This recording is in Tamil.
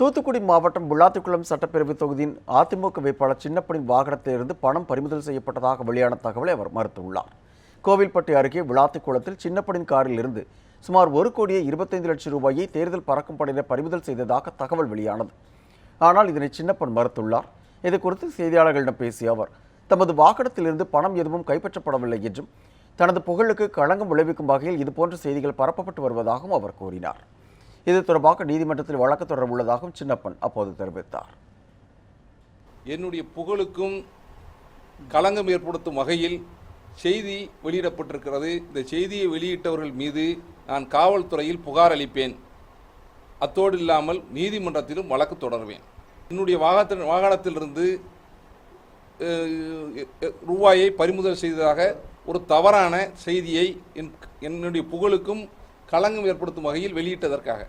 தூத்துக்குடி மாவட்டம் விளாத்திக்குளம் சட்டப்பேரவை தொகுதியின் அதிமுக வேட்பாளர் சின்னப்பனின் வாகனத்திலிருந்து பணம் பறிமுதல் செய்யப்பட்டதாக வெளியான தகவலை அவர் மறுத்துள்ளார். கோவில்பட்டி அருகே விளாத்திக்குளத்தில் சின்னப்பனின் காரில் இருந்து சுமார் ஒரு கோடியே இருபத்தைந்து லட்சம் ரூபாயை தேர்தல் பறக்கும் படையினர் பறிமுதல் செய்ததாக தகவல் வெளியானது. ஆனால் இதனை சின்னப்பன் மறுத்துள்ளார். இது குறித்து செய்தியாளர்களிடம் பேசிய அவர் தமது வாகனத்திலிருந்து பணம் எதுவும் கைப்பற்றப்படவில்லை என்றும் தனது புகழுக்கு களங்கம் விளைவிக்கும் வகையில் இதுபோன்ற செய்திகள் பரப்பப்பட்டு வருவதாகவும் அவர் கூறினார். இது தொடர்பாக நீதிமன்றத்தில் வழக்கு தொடர உள்ளதாகவும் சின்னப்பன் அப்போது தெரிவித்தார். என்னுடைய புகழுக்கும் களங்கம் ஏற்படுத்தும் வகையில் செய்தி வெளியிடப்பட்டிருக்கிறது. இந்த செய்தியை வெளியிட்டவர்கள் மீது நான் காவல்துறையில் புகார் அளிப்பேன். அத்தோடு இல்லாமல் நீதிமன்றத்திலும் வழக்கு தொடர்வேன். என்னுடைய வாகன வாகனத்திலிருந்து ரூபாயை பறிமுதல் செய்ததாக ஒரு தவறான செய்தியை என் என்னுடைய புகழுக்கும் களங்கம் ஏற்படுத்தும் வகையில் வெளியிட்டதற்காக.